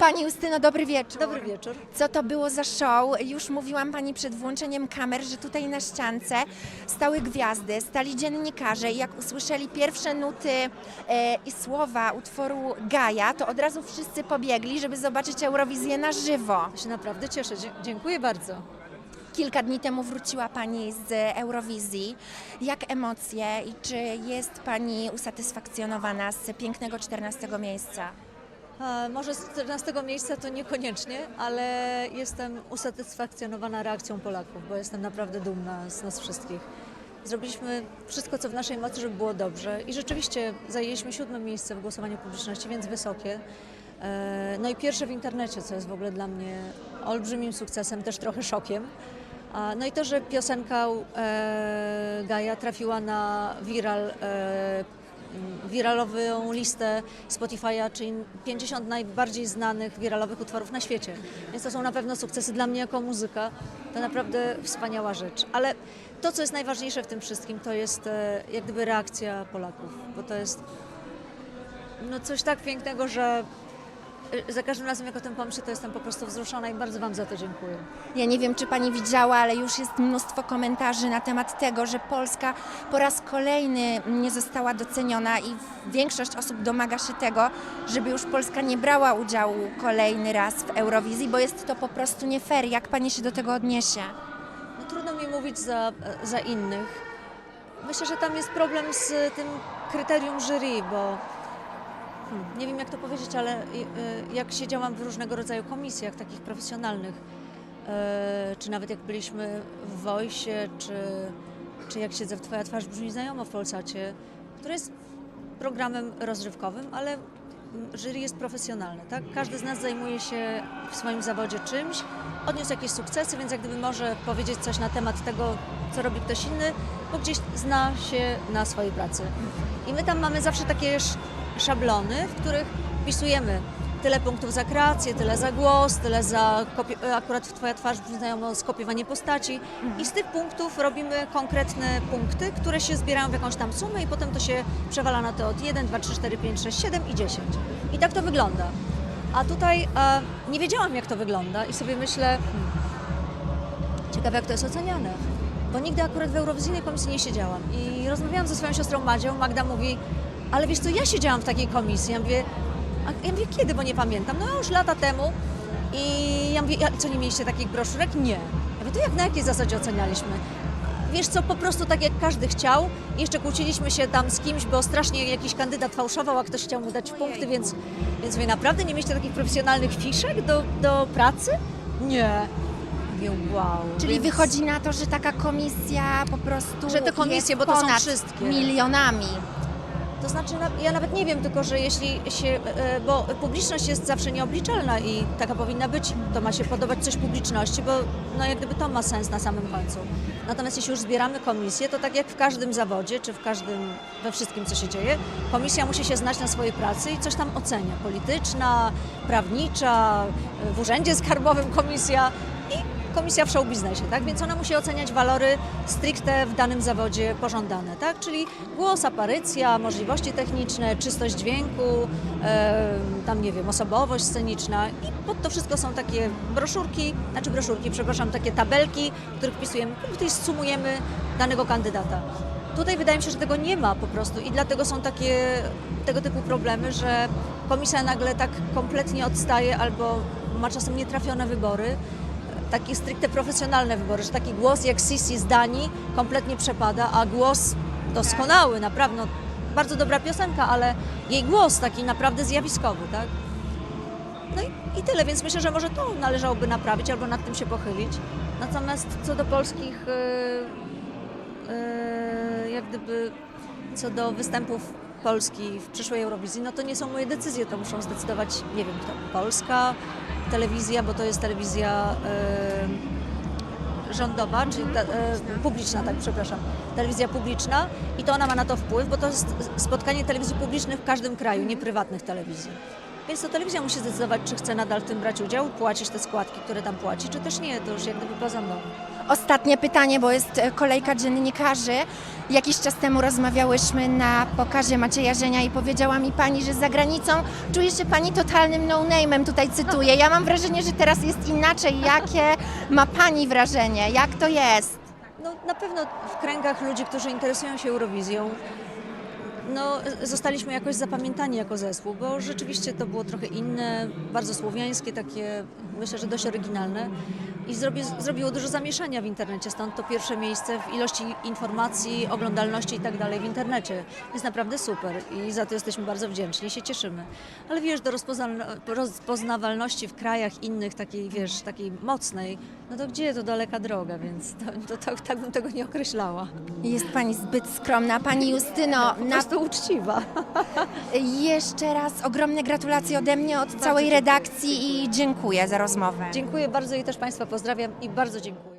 Pani Justyno, dobry wieczór. Dobry wieczór. Co to było za show? Już mówiłam Pani przed włączeniem kamer, że tutaj na ściance stały gwiazdy, stali dziennikarze i jak usłyszeli pierwsze nuty e, i słowa utworu Gaja, to od razu wszyscy pobiegli, żeby zobaczyć Eurowizję na żywo. Ja się naprawdę cieszę. Dzie- dziękuję bardzo. Kilka dni temu wróciła Pani z Eurowizji. Jak emocje i czy jest Pani usatysfakcjonowana z pięknego 14 miejsca? Może z 14 miejsca to niekoniecznie, ale jestem usatysfakcjonowana reakcją Polaków, bo jestem naprawdę dumna z nas wszystkich. Zrobiliśmy wszystko, co w naszej mocy, żeby było dobrze i rzeczywiście zajęliśmy siódme miejsce w głosowaniu publiczności, więc wysokie. E, No i pierwsze w internecie, co jest w ogóle dla mnie olbrzymim sukcesem, też trochę szokiem. No i to, że piosenka e, Gaja trafiła na viral, e, wiralową listę Spotify'a, czyli 50 najbardziej znanych wiralowych utworów na świecie. Więc to są na pewno sukcesy dla mnie jako muzyka. To naprawdę wspaniała rzecz. Ale to, co jest najważniejsze w tym wszystkim, to jest e, jak gdyby reakcja Polaków, bo to jest no coś tak pięknego, że za każdym razem, jak o tym pomyślę, to jestem po prostu wzruszona i bardzo Wam za to dziękuję. Ja nie wiem, czy pani widziała, ale już jest mnóstwo komentarzy na temat tego, że Polska po raz kolejny nie została doceniona i większość osób domaga się tego, żeby już Polska nie brała udziału kolejny raz w Eurowizji, bo jest to po prostu nie fair. Jak pani się do tego odniesie? No, trudno mi mówić za, za innych. Myślę, że tam jest problem z tym kryterium jury, bo nie wiem jak to powiedzieć, ale y, y, jak siedziałam w różnego rodzaju komisjach takich profesjonalnych, y, czy nawet jak byliśmy w Wojsie, czy, czy jak siedzę w Twoja twarz brzmi znajomo w Polsacie, który jest programem rozrywkowym, ale jury jest profesjonalne, tak? Każdy z nas zajmuje się w swoim zawodzie czymś, odniósł jakieś sukcesy, więc jak gdyby może powiedzieć coś na temat tego, co robi ktoś inny, bo gdzieś zna się na swojej pracy. I my tam mamy zawsze takie sz- szablony, w których wpisujemy tyle punktów za kreację, tyle za głos, tyle za e, akurat Twoja twarz znajomo skopiowanie postaci i z tych punktów robimy konkretne punkty, które się zbierają w jakąś tam sumę i potem to się przewala na to od 1, 2, 3, 4, 5, 6, 7 i 10. I tak to wygląda. A tutaj e, nie wiedziałam, jak to wygląda i sobie myślę, hmm, ciekawe, jak to jest oceniane. Bo nigdy akurat w Eurowizyjnej komisji nie siedziałam. I rozmawiałam ze swoją siostrą Madzią. Magda mówi, ale wiesz co, ja siedziałam w takiej komisji. Ja mówię, a ja mówię, kiedy, bo nie pamiętam. No już lata temu. I ja mówię, co, nie mieliście takich broszurek? Nie. Ja mówię, to jak na jakiej zasadzie ocenialiśmy? Wiesz co, po prostu tak jak każdy chciał. Jeszcze kłóciliśmy się tam z kimś, bo strasznie jakiś kandydat fałszował, a ktoś chciał mu dać punkty, więc, więc wy naprawdę nie mieliście takich profesjonalnych fiszek do, do pracy? Nie. Mówię, wow. Czyli więc- wychodzi na to, że taka komisja po prostu Że te komisje, bo to są wszystkie. milionami. To znaczy, na- ja nawet nie wiem, tylko że jeśli się, e, bo publiczność jest zawsze nieobliczalna i taka powinna być, to ma się podobać coś publiczności, bo no jak gdyby to ma sens na samym końcu. Natomiast jeśli już zbieramy komisję, to tak jak w każdym zawodzie, czy w każdym, we wszystkim, co się dzieje, komisja musi się znać na swojej pracy i coś tam ocenia. Polityczna, prawnicza, e, w urzędzie skarbowym komisja komisja w show biznesie, tak? Więc ona musi oceniać walory stricte w danym zawodzie pożądane, tak? Czyli głos, aparycja, możliwości techniczne, czystość dźwięku, e, tam nie wiem, osobowość sceniczna i pod to wszystko są takie broszurki, znaczy broszurki, przepraszam, takie tabelki, w których wpisujemy punkty i sumujemy danego kandydata. Tutaj wydaje mi się, że tego nie ma po prostu i dlatego są takie tego typu problemy, że komisja nagle tak kompletnie odstaje albo ma czasem nietrafione wybory, takie stricte profesjonalne wybory, że taki głos jak Sisi z Danii kompletnie przepada, a głos doskonały, naprawdę, no, bardzo dobra piosenka, ale jej głos taki naprawdę zjawiskowy, tak? No i, i tyle, więc myślę, że może to należałoby naprawić albo nad tym się pochylić. Natomiast co do polskich, yy, yy, jak gdyby, co do występów Polski w przyszłej Eurowizji, no to nie są moje decyzje, to muszą zdecydować, nie wiem kto, Polska, telewizja, bo to jest telewizja yy, rządowa, czyli ta, yy, publiczna, tak, przepraszam, telewizja publiczna i to ona ma na to wpływ, bo to jest spotkanie telewizji publicznych w każdym kraju, nie prywatnych telewizji. Więc to telewizja musi zdecydować, czy chce nadal w tym brać udział, płacić te składki, które tam płaci, czy też nie, to już jak gdyby poza mną. ostatnie pytanie, bo jest e, kolejka dziennikarzy. Jakiś czas temu rozmawiałyśmy na pokazie Macieja Żenia i powiedziała mi pani, że za granicą czuje się pani totalnym no-name'em, tutaj cytuję. Ja mam wrażenie, że teraz jest inaczej. Jakie ma pani wrażenie? Jak to jest? No, na pewno w kręgach ludzi, którzy interesują się Eurowizją, no, zostaliśmy jakoś zapamiętani jako zespół, bo rzeczywiście to było trochę inne, bardzo słowiańskie, takie myślę, że dość oryginalne i zrobi, zrobiło dużo zamieszania w internecie, stąd to pierwsze miejsce w ilości informacji, oglądalności i tak dalej w internecie. Jest naprawdę super i za to jesteśmy bardzo wdzięczni i się cieszymy. Ale wiesz, do rozpozna- rozpoznawalności w krajach innych, takiej wiesz, takiej mocnej, no to gdzie to daleka droga, więc to, to, tak- tak bym tego nie określała. Jest pani zbyt skromna. Pani Justyno, Po na prostu uczciwa. Jeszcze raz ogromne gratulacje ode mnie, od całej redakcji i dziękuję za rozmowę. Dziękuję bardzo i też Państwa pozdrawiam i bardzo dziękuję.